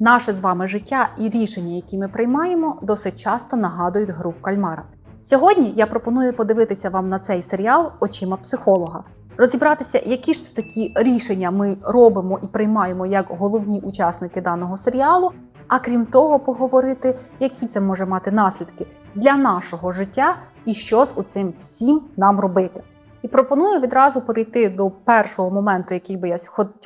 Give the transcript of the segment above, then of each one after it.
Наше з вами життя і рішення, які ми приймаємо, досить часто нагадують гру в кальмара. Сьогодні я пропоную подивитися вам на цей серіал очима психолога, розібратися, які ж це такі рішення ми робимо і приймаємо як головні учасники даного серіалу. А крім того, поговорити, які це може мати наслідки для нашого життя і що з цим всім нам робити. І пропоную відразу перейти до першого моменту, який би я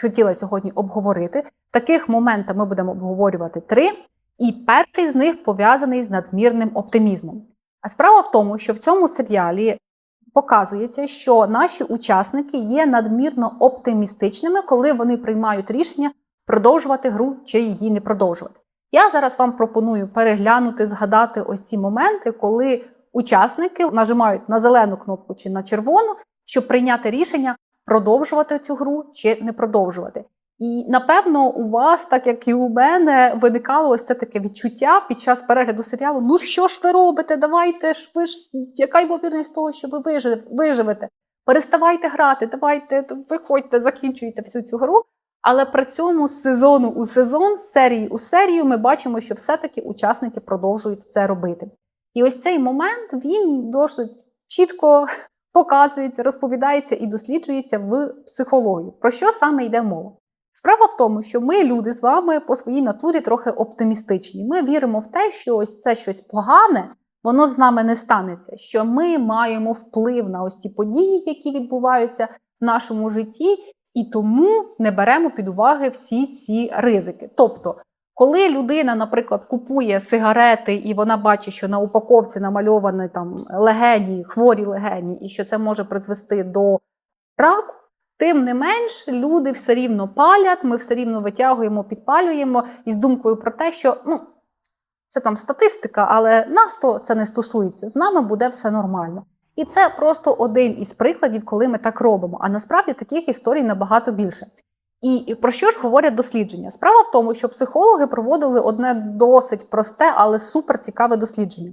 хотіла сьогодні обговорити. Таких моментів ми будемо обговорювати три, і перший з них пов'язаний з надмірним оптимізмом. А справа в тому, що в цьому серіалі показується, що наші учасники є надмірно оптимістичними, коли вони приймають рішення продовжувати гру чи її не продовжувати. Я зараз вам пропоную переглянути, згадати ось ці моменти, коли учасники нажимають на зелену кнопку чи на червону, щоб прийняти рішення продовжувати цю гру чи не продовжувати. І напевно у вас, так як і у мене, виникало ось це таке відчуття під час перегляду серіалу: ну що ж ви робите? Давайте ж ви ж яка ймовірність того, що ви виживете? Переставайте грати, давайте виходьте, закінчуйте всю цю гру. Але при цьому з сезону у сезон, з серії у серію, ми бачимо, що все-таки учасники продовжують це робити. І ось цей момент він досить чітко показується, розповідається і досліджується в психології. Про що саме йде мова? Справа в тому, що ми, люди, з вами по своїй натурі трохи оптимістичні. Ми віримо в те, що ось це щось погане, воно з нами не станеться. Що ми маємо вплив на ось ті події, які відбуваються в нашому житті, і тому не беремо під уваги всі ці ризики. Тобто, коли людина, наприклад, купує сигарети, і вона бачить, що на упаковці намальовані там легені, хворі легені, і що це може призвести до раку. Тим не менш, люди все рівно палять, ми все рівно витягуємо, підпалюємо із думкою про те, що ну, це там статистика, але нас то це не стосується. З нами буде все нормально. І це просто один із прикладів, коли ми так робимо. А насправді таких історій набагато більше. І про що ж говорять дослідження? Справа в тому, що психологи проводили одне досить просте, але супер цікаве дослідження.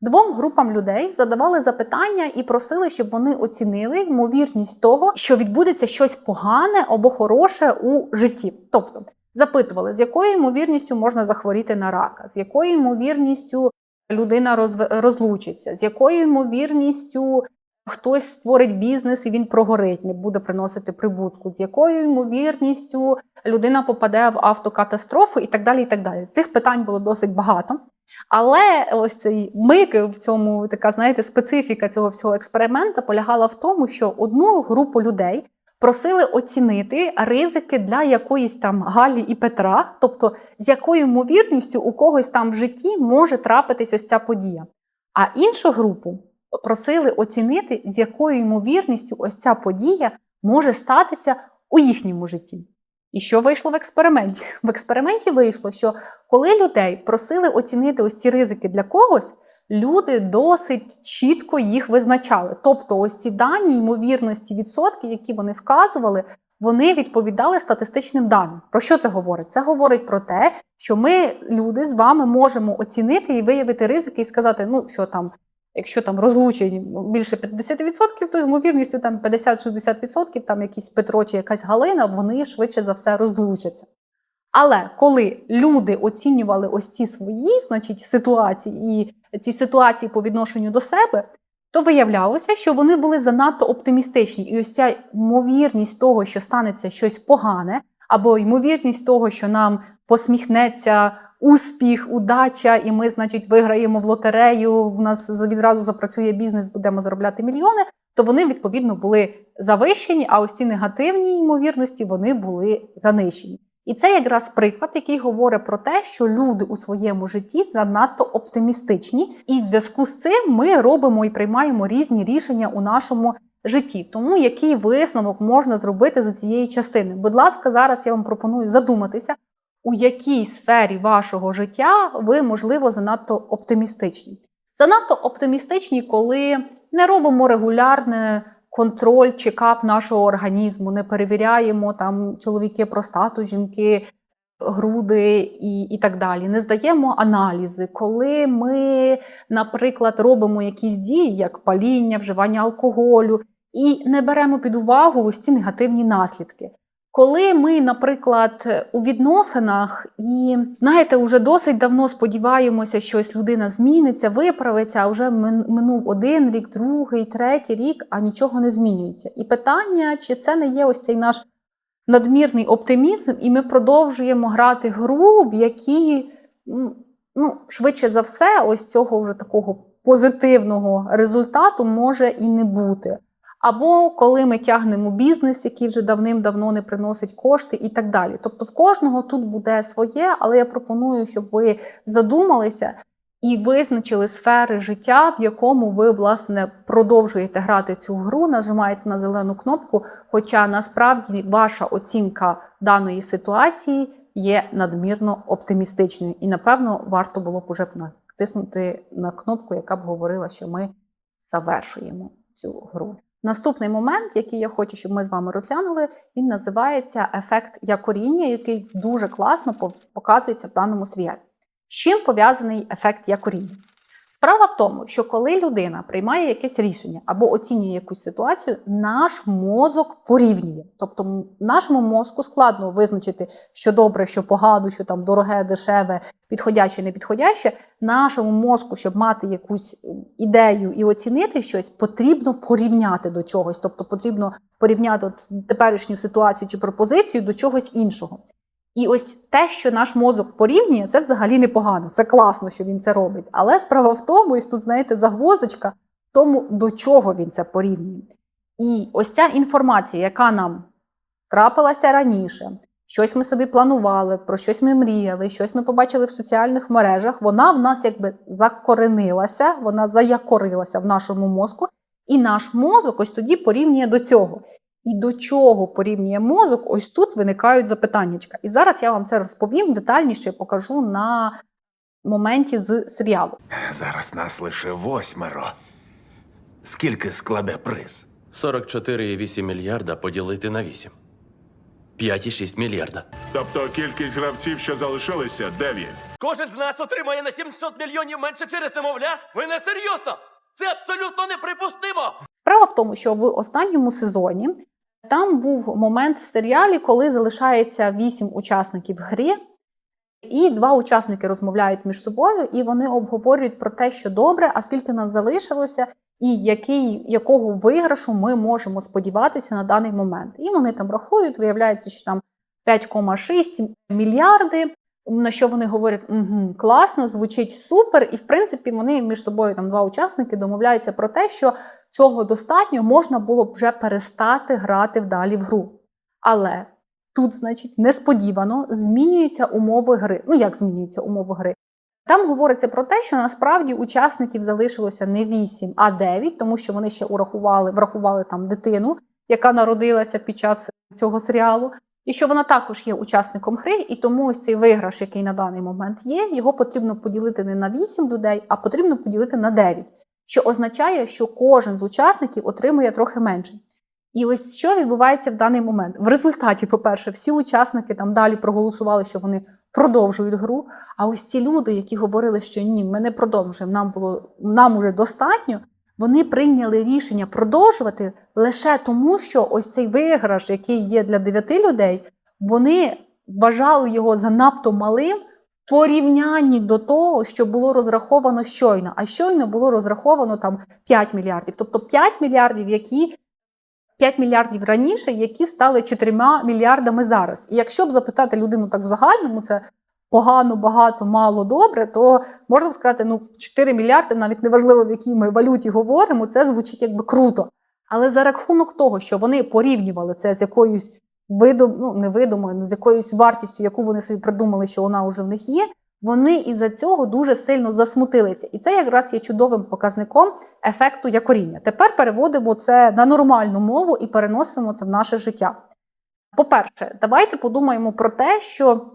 Двом групам людей задавали запитання і просили, щоб вони оцінили ймовірність того, що відбудеться щось погане або хороше у житті. Тобто запитували, з якою ймовірністю можна захворіти на рака, з якою ймовірністю людина розлучиться, з якою ймовірністю хтось створить бізнес і він прогорить, не буде приносити прибутку, з якою ймовірністю людина попаде в автокатастрофу і так далі. і так далі. Цих питань було досить багато. Але ось цей мик в цьому така, знаєте, специфіка цього всього експерименту полягала в тому, що одну групу людей просили оцінити ризики для якоїсь там Галі і Петра, тобто з якою ймовірністю у когось там в житті може трапитись ось ця подія. А іншу групу просили оцінити, з якою ймовірністю ось ця подія може статися у їхньому житті. І що вийшло в експерименті? В експерименті вийшло, що коли людей просили оцінити ось ці ризики для когось, люди досить чітко їх визначали. Тобто, ось ці дані, ймовірності, відсотки, які вони вказували, вони відповідали статистичним даним. Про що це говорить? Це говорить про те, що ми, люди, з вами можемо оцінити і виявити ризики і сказати, ну що там Якщо там розлучень більше 50%, то з ймовірністю там 50-60%, там якийсь Петро чи якась Галина, вони швидше за все розлучаться. Але коли люди оцінювали ось ці свої значить, ситуації і ці ситуації по відношенню до себе, то виявлялося, що вони були занадто оптимістичні. І ось ця ймовірність того, що станеться щось погане, або ймовірність того, що нам посміхнеться успіх, удача, і ми, значить, виграємо в лотерею. В нас відразу запрацює бізнес, будемо заробляти мільйони. То вони відповідно були завищені, а ось ці негативні ймовірності вони були занищені. І це якраз приклад, який говорить про те, що люди у своєму житті занадто оптимістичні, і в зв'язку з цим ми робимо і приймаємо різні рішення у нашому житті. Тому який висновок можна зробити з цієї частини? Будь ласка, зараз я вам пропоную задуматися, у якій сфері вашого життя ви, можливо, занадто оптимістичні. Занадто оптимістичні, коли не робимо регулярне контроль, чекап нашого організму, не перевіряємо там чоловіки простату, жінки. Груди і і так далі, не здаємо аналізи, коли ми, наприклад, робимо якісь дії, як паління, вживання алкоголю, і не беремо під увагу ось ці негативні наслідки. Коли ми, наприклад, у відносинах і знаєте, вже досить давно сподіваємося, що ось людина зміниться, виправиться, а вже минув один рік, другий, третій рік, а нічого не змінюється. І питання, чи це не є ось цей наш надмірний оптимізм, і ми продовжуємо грати гру, в якій ну, швидше за все, ось цього вже такого позитивного результату може і не бути. Або коли ми тягнемо бізнес, який вже давним-давно не приносить кошти, і так далі. Тобто в кожного тут буде своє, але я пропоную, щоб ви задумалися і визначили сфери життя, в якому ви власне продовжуєте грати цю гру, нажимаєте на зелену кнопку. Хоча насправді ваша оцінка даної ситуації є надмірно оптимістичною, і напевно варто було б уже натиснути на кнопку, яка б говорила, що ми завершуємо цю гру. Наступний момент, який я хочу, щоб ми з вами розглянули, він називається ефект якоріння, який дуже класно показується в даному серіалі. З чим пов'язаний ефект якоріння? Справа в тому, що коли людина приймає якесь рішення або оцінює якусь ситуацію, наш мозок порівнює. Тобто, нашому мозку складно визначити, що добре, що погано, що там дороге, дешеве, підходяще, непідходяще. Нашому мозку, щоб мати якусь ідею і оцінити щось, потрібно порівняти до чогось. Тобто потрібно порівняти теперішню ситуацію чи пропозицію до чогось іншого. І ось те, що наш мозок порівнює, це взагалі непогано. Це класно, що він це робить. Але справа в тому, і тут, знаєте, загвоздочка, в тому, до чого він це порівнює. І ось ця інформація, яка нам трапилася раніше, щось ми собі планували, про щось ми мріяли, щось ми побачили в соціальних мережах, вона в нас якби закоренилася, вона заякорилася в нашому мозку, і наш мозок ось тоді порівнює до цього. І до чого порівнює мозок, ось тут виникають запитаннячка. І зараз я вам це розповім детальніше покажу на моменті з серіалу. Зараз нас лише восьмеро. Скільки складе приз? 44,8 мільярда поділити на 8. 5,6 мільярда. Тобто кількість гравців, що залишилися, 9. Кожен з нас отримає на 700 мільйонів менше через немовля? Ви не серйозно? Це абсолютно неприпустимо! Справа в тому, що в останньому сезоні там був момент в серіалі, коли залишається вісім учасників грі, і два учасники розмовляють між собою, і вони обговорюють про те, що добре, а скільки нас залишилося, і який, якого виграшу ми можемо сподіватися на даний момент. І вони там рахують, виявляється, що там 5,6 мільярди. На що вони говорять, угу, класно, звучить супер, і в принципі вони між собою там два учасники домовляються про те, що цього достатньо можна було б вже перестати грати вдалі в гру. Але тут, значить, несподівано змінюються умови гри. Ну як змінюються умови гри? Там говориться про те, що насправді учасників залишилося не 8, а 9, тому що вони ще урахували, врахували там дитину, яка народилася під час цього серіалу. І що вона також є учасником гри, і тому ось цей виграш, який на даний момент є, його потрібно поділити не на 8 людей, а потрібно поділити на 9, що означає, що кожен з учасників отримує трохи менше. І ось що відбувається в даний момент. В результаті, по-перше, всі учасники там далі проголосували, що вони продовжують гру. А ось ці люди, які говорили, що ні, ми не продовжуємо, нам було нам уже достатньо. Вони прийняли рішення продовжувати лише тому, що ось цей виграш, який є для дев'яти людей, вони вважали його занадто малим порівнянні до того, що було розраховано щойно. А щойно було розраховано там 5 мільярдів. Тобто 5 мільярдів, які 5 мільярдів раніше, які стали 4 мільярдами зараз. І якщо б запитати людину так в загальному, це погано, багато, мало, добре, то можна б сказати, ну 4 мільярди, навіть неважливо в якій ми валюті говоримо, це звучить якби круто. Але за рахунок того, що вони порівнювали це з якоюсь видом, ну невидимою, з якоюсь вартістю, яку вони собі придумали, що вона вже в них є, вони із-за цього дуже сильно засмутилися. І це якраз є чудовим показником ефекту якоріння. Тепер переводимо це на нормальну мову і переносимо це в наше життя. По-перше, давайте подумаємо про те, що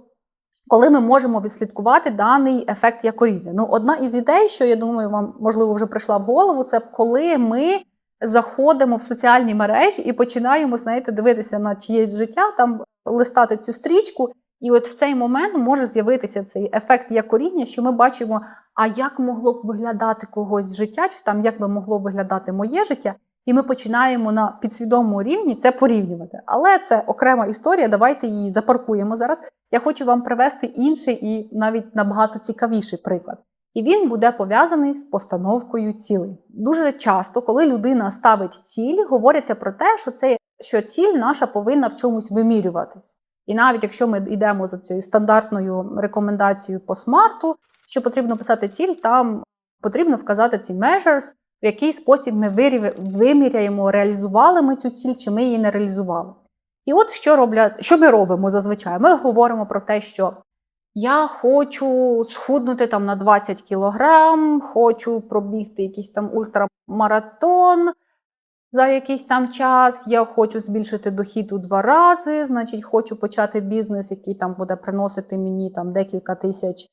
коли ми можемо відслідкувати даний ефект якоріння. Ну, одна із ідей, що я думаю, вам можливо вже прийшла в голову, це коли ми заходимо в соціальні мережі і починаємо, знаєте, дивитися на чиєсь життя, там листати цю стрічку. І от в цей момент може з'явитися цей ефект якоріння, що ми бачимо, а як могло б виглядати когось життя, чи там як би могло виглядати моє життя. і ми починаємо на підсвідомому рівні це порівнювати. Але це окрема історія. Давайте її запаркуємо зараз. Я хочу вам привести інший і навіть набагато цікавіший приклад. І він буде пов'язаний з постановкою цілей. Дуже часто, коли людина ставить ціль, говориться про те, що це що ціль наша повинна в чомусь вимірюватись. І навіть якщо ми йдемо за цією стандартною рекомендацією по смарту, що потрібно писати ціль, там потрібно вказати ці measures, в який спосіб ми виміряємо, реалізували ми цю ціль, чи ми її не реалізували. І от що роблять, що ми робимо зазвичай? Ми говоримо про те, що я хочу схуднути там на 20 кілограм, хочу пробігти якийсь там ультрамаратон за якийсь там час. Я хочу збільшити дохід у два рази, значить, хочу почати бізнес, який там буде приносити мені там декілька тисяч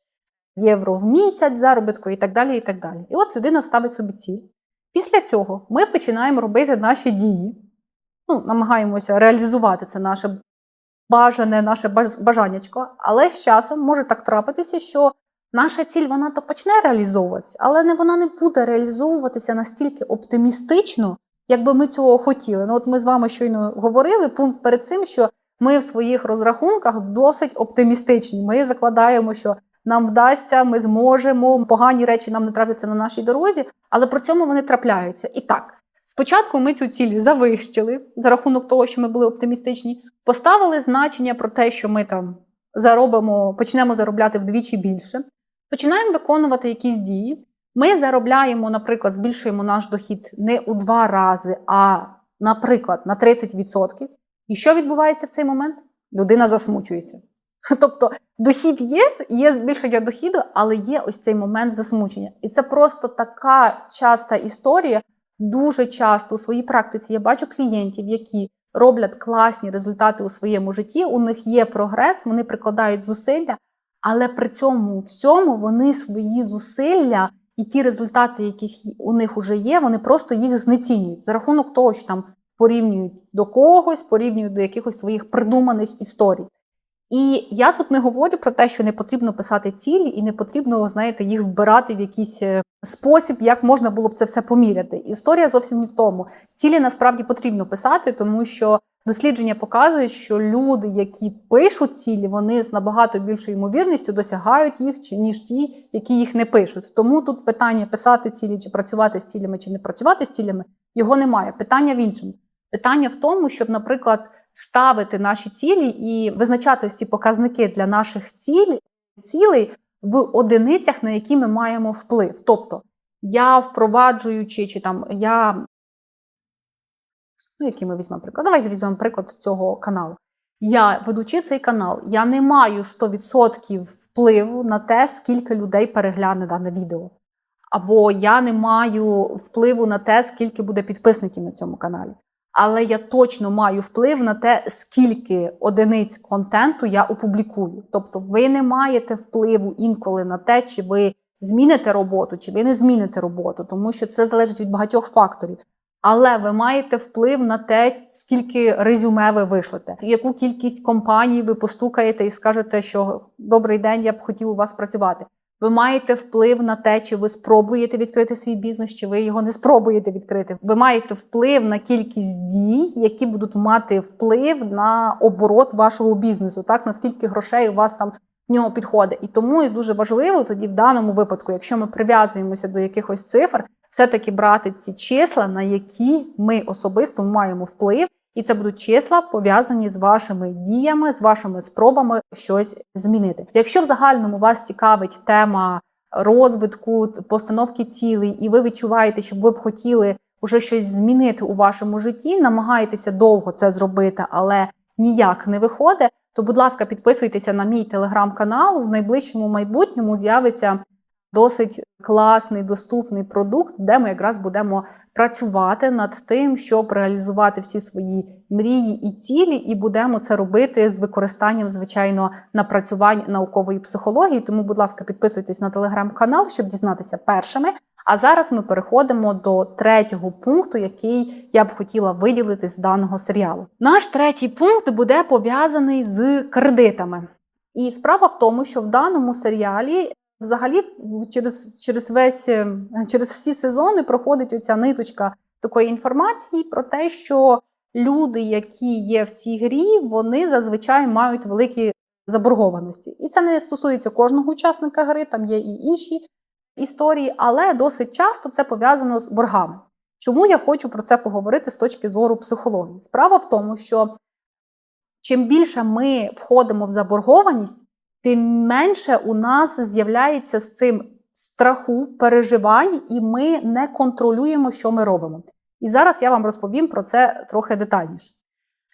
євро в місяць заробітку і так далі. І так далі. І от людина ставить собі ціль. Після цього ми починаємо робити наші дії, ну, намагаємося реалізувати це наше бажане, наше баж- бажаннячко, але з часом може так трапитися, що наша ціль вона то почне реалізовуватися, але не вона не буде реалізовуватися настільки оптимістично, якби ми цього хотіли. Ну, от ми з вами щойно говорили пункт перед цим, що ми в своїх розрахунках досить оптимістичні. Ми закладаємо, що нам вдасться, ми зможемо, погані речі нам не трапляться на нашій дорозі, але при цьому вони трапляються. І так, спочатку ми цю ціль завищили за рахунок того, що ми були оптимістичні, поставили значення про те, що ми там заробимо, почнемо заробляти вдвічі більше, починаємо виконувати якісь дії. Ми заробляємо, наприклад, збільшуємо наш дохід не у два рази, а, наприклад, на 30%. І що відбувається в цей момент? Людина засмучується. Тобто дохід є, є збільшення дохіду, але є ось цей момент засмучення. І це просто така часта історія. Дуже часто у своїй практиці я бачу клієнтів, які роблять класні результати у своєму житті. У них є прогрес, вони прикладають зусилля, але при цьому всьому вони свої зусилля і ті результати, яких у них вже є, вони просто їх знецінюють за рахунок того, що там порівнюють до когось, порівнюють до якихось своїх придуманих історій. І я тут не говорю про те, що не потрібно писати цілі, і не потрібно, знаєте, їх вбирати в якийсь е, спосіб, як можна було б це все поміряти. Історія зовсім не в тому. Цілі насправді потрібно писати, тому що дослідження показують, що люди, які пишуть цілі, вони з набагато більшою ймовірністю досягають їх, ніж ті, які їх не пишуть. Тому тут питання писати цілі, чи працювати з цілями, чи не працювати з цілями, його немає. Питання в іншому. Питання в тому, щоб, наприклад, ставити наші цілі і визначати ось ці показники для наших ціль, цілей в одиницях, на які ми маємо вплив. Тобто, я впроваджуючи, чи там я. Ну, який ми візьмемо приклад? Давайте візьмемо приклад цього каналу. Я, ведучи цей канал, я не маю 100% впливу на те, скільки людей перегляне дане відео. Або я не маю впливу на те, скільки буде підписників на цьому каналі. Але я точно маю вплив на те, скільки одиниць контенту я опублікую. Тобто, ви не маєте впливу інколи на те, чи ви зміните роботу, чи ви не зміните роботу, тому що це залежить від багатьох факторів. Але ви маєте вплив на те, скільки резюме ви вишлете, яку кількість компаній ви постукаєте і скажете, що добрий день, я б хотів у вас працювати. Ви маєте вплив на те, чи ви спробуєте відкрити свій бізнес, чи ви його не спробуєте відкрити. Ви маєте вплив на кількість дій, які будуть мати вплив на оборот вашого бізнесу, так наскільки грошей у вас там в нього підходить. І тому дуже важливо тоді в даному випадку, якщо ми прив'язуємося до якихось цифр, все-таки брати ці числа, на які ми особисто маємо вплив, і це будуть числа пов'язані з вашими діями, з вашими спробами щось змінити. Якщо в загальному вас цікавить тема розвитку, постановки цілей, і ви відчуваєте, що ви б хотіли вже щось змінити у вашому житті, намагаєтеся довго це зробити, але ніяк не виходить, то, будь ласка, підписуйтеся на мій телеграм-канал. В найближчому майбутньому з'явиться досить класний доступний продукт, де ми якраз будемо працювати над тим, щоб реалізувати всі свої мрії і цілі, і будемо це робити з використанням, звичайно, напрацювань наукової психології. Тому, будь ласка, підписуйтесь на телеграм-канал, щоб дізнатися першими. А зараз ми переходимо до третього пункту, який я б хотіла виділити з даного серіалу. Наш третій пункт буде пов'язаний з кредитами. І справа в тому, що в даному серіалі Взагалі, через через весь через всі сезони проходить оця ниточка такої інформації про те, що люди, які є в цій грі, вони зазвичай мають великі заборгованості. І це не стосується кожного учасника гри, там є і інші історії, але досить часто це пов'язано з боргами. Чому я хочу про це поговорити з точки зору психології? Справа в тому, що чим більше ми входимо в заборгованість, тим менше у нас з'являється з цим страху, переживань, і ми не контролюємо, що ми робимо. І зараз я вам розповім про це трохи детальніше.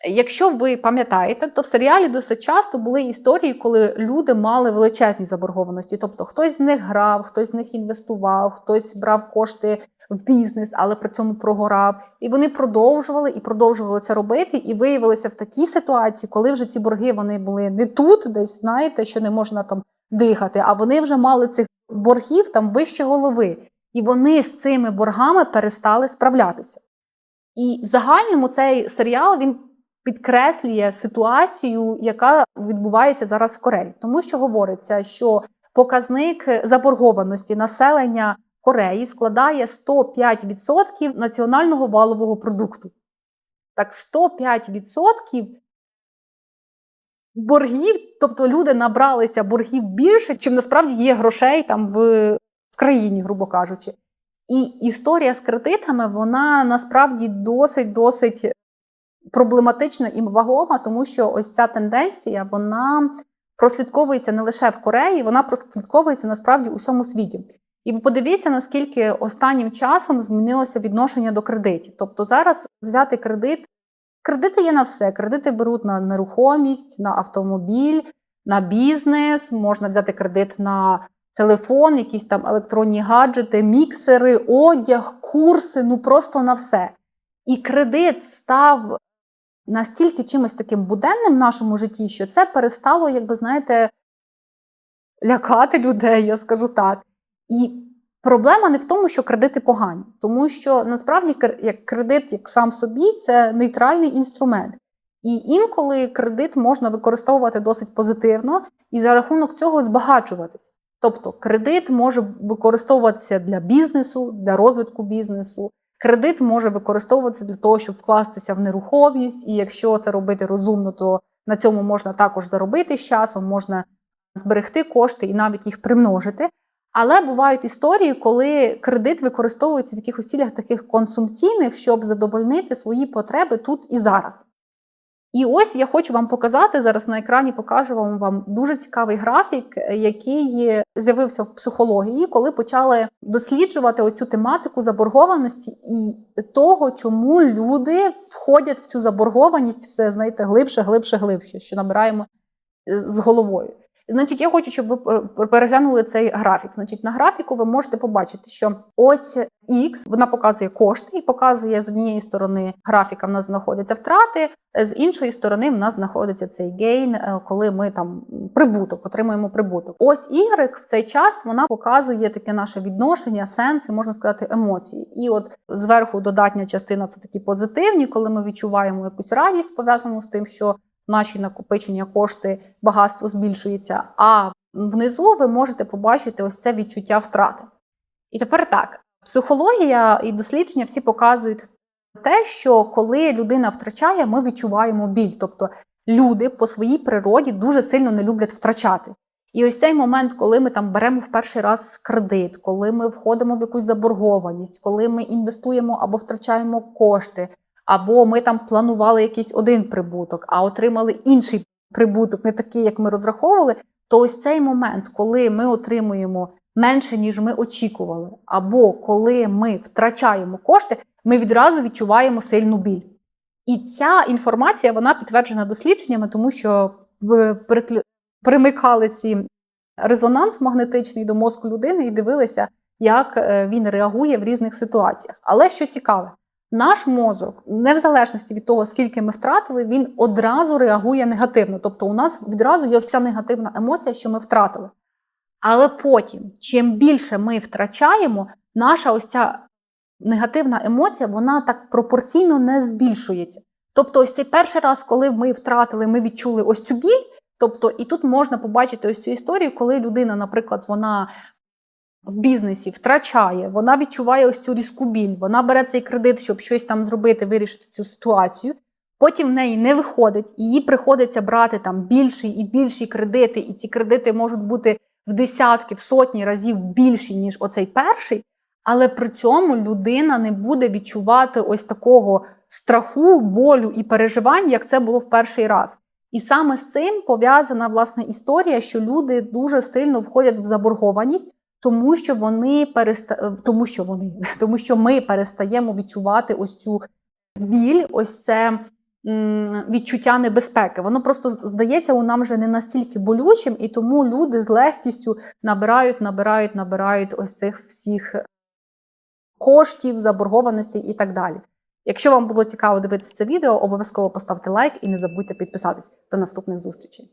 Якщо ви пам'ятаєте, то в серіалі досить часто були історії, коли люди мали величезні заборгованості. Тобто хтось з них грав, хтось з них інвестував, хтось брав кошти в бізнес, але при цьому прогорав. І вони продовжували і продовжували це робити, і виявилися в такій ситуації, коли вже ці борги вони були не тут, десь знаєте, що не можна там дихати, а вони вже мали цих боргів там вище голови. І вони з цими боргами перестали справлятися. І в загальному цей серіал він підкреслює ситуацію, яка відбувається зараз в Кореї, тому що говориться, що показник заборгованості населення Кореї складає 105% національного валового продукту. Так, 105% боргів, тобто люди набралися боргів більше, чим насправді є грошей там в країні, грубо кажучи. І історія з кредитами, вона насправді досить досить проблематична і вагома, тому що ось ця тенденція вона прослідковується не лише в Кореї, вона прослідковується насправді у всьому світі. І ви подивіться, наскільки останнім часом змінилося відношення до кредитів. Тобто зараз взяти кредит, кредити є на все. Кредити беруть на нерухомість, на автомобіль, на бізнес, можна взяти кредит на телефон, якісь там електронні гаджети, міксери, одяг, курси, ну просто на все. І кредит став настільки чимось таким буденним в нашому житті, що це перестало, якби знаєте, лякати людей, я скажу так. І проблема не в тому, що кредити погані, тому що насправді як кредит, як сам собі, це нейтральний інструмент. І інколи кредит можна використовувати досить позитивно і за рахунок цього збагачуватися. Тобто кредит може використовуватися для бізнесу, для розвитку бізнесу. Кредит може використовуватися для того, щоб вкластися в нерухомість, і якщо це робити розумно, то на цьому можна також заробити з часом, можна зберегти кошти і навіть їх примножити. Але бувають історії, коли кредит використовується в якихось цілях таких консумційних, щоб задовольнити свої потреби тут і зараз. І ось я хочу вам показати зараз на екрані покажу вам, вам дуже цікавий графік, який з'явився в психології, коли почали досліджувати оцю тематику заборгованості і того, чому люди входять в цю заборгованість все знаєте глибше, глибше, глибше, що набираємо е, з головою. Значить, я хочу, щоб ви переглянули цей графік. Значить, на графіку ви можете побачити, що ось X, вона показує кошти і показує з однієї сторони графіка в нас знаходяться втрати, з іншої сторони в нас знаходиться цей гейн, е, коли ми там прибуток, отримуємо прибуток. Ось Y в цей час вона показує таке наше відношення, сенси, можна сказати, емоції. І от зверху додатня частина це такі позитивні, коли ми відчуваємо якусь радість пов'язану з тим, що наші накопичення кошти, багатство збільшується. А внизу ви можете побачити ось це відчуття втрати. І тепер так: психологія і дослідження всі показують те, що коли людина втрачає, ми відчуваємо біль. Тобто люди по своїй природі дуже сильно не люблять втрачати. І ось цей момент, коли ми там беремо в перший раз кредит, коли ми входимо в якусь заборгованість, коли ми інвестуємо або втрачаємо кошти, або ми там планували якийсь один прибуток, а отримали інший прибуток, не такий, як ми розраховували, то ось цей момент, коли ми отримуємо менше, ніж ми очікували, або коли ми втрачаємо кошти, ми відразу відчуваємо сильну біль. І ця інформація вона підтверджена дослідженнями, тому що примикали ці резонанс магнетичний до мозку людини і дивилися, як е, він реагує в різних ситуаціях. Але що цікаве, наш мозок, не в залежності від того, скільки ми втратили, він одразу реагує негативно. Тобто, у нас відразу є ця негативна емоція, що ми втратили. Але потім, чим більше ми втрачаємо, наша ось ця негативна емоція, вона так пропорційно не збільшується. Тобто, ось цей перший раз, коли ми втратили, ми відчули ось цю біль. Тобто, і тут можна побачити ось цю історію, коли людина, наприклад, вона в бізнесі втрачає, вона відчуває ось цю різку біль, вона бере цей кредит, щоб щось там зробити, вирішити цю ситуацію. Потім в неї не виходить, їй приходиться брати там більші і більші кредити, і ці кредити можуть бути в десятки, в сотні разів більші, ніж оцей перший. Але при цьому людина не буде відчувати ось такого страху, болю і переживань, як це було в перший раз. І саме з цим пов'язана власне історія, що люди дуже сильно входять в заборгованість, тому що вони переста... е, тому що вони, тому що ми перестаємо відчувати ось цю біль, ось це відчуття небезпеки. Воно просто здається у нам вже не настільки болючим, і тому люди з легкістю набирають, набирають, набирають ось цих всіх коштів, заборгованостей і так далі. Якщо вам було цікаво дивитися це відео, обов'язково поставте лайк і не забудьте підписатись. До наступних зустрічей.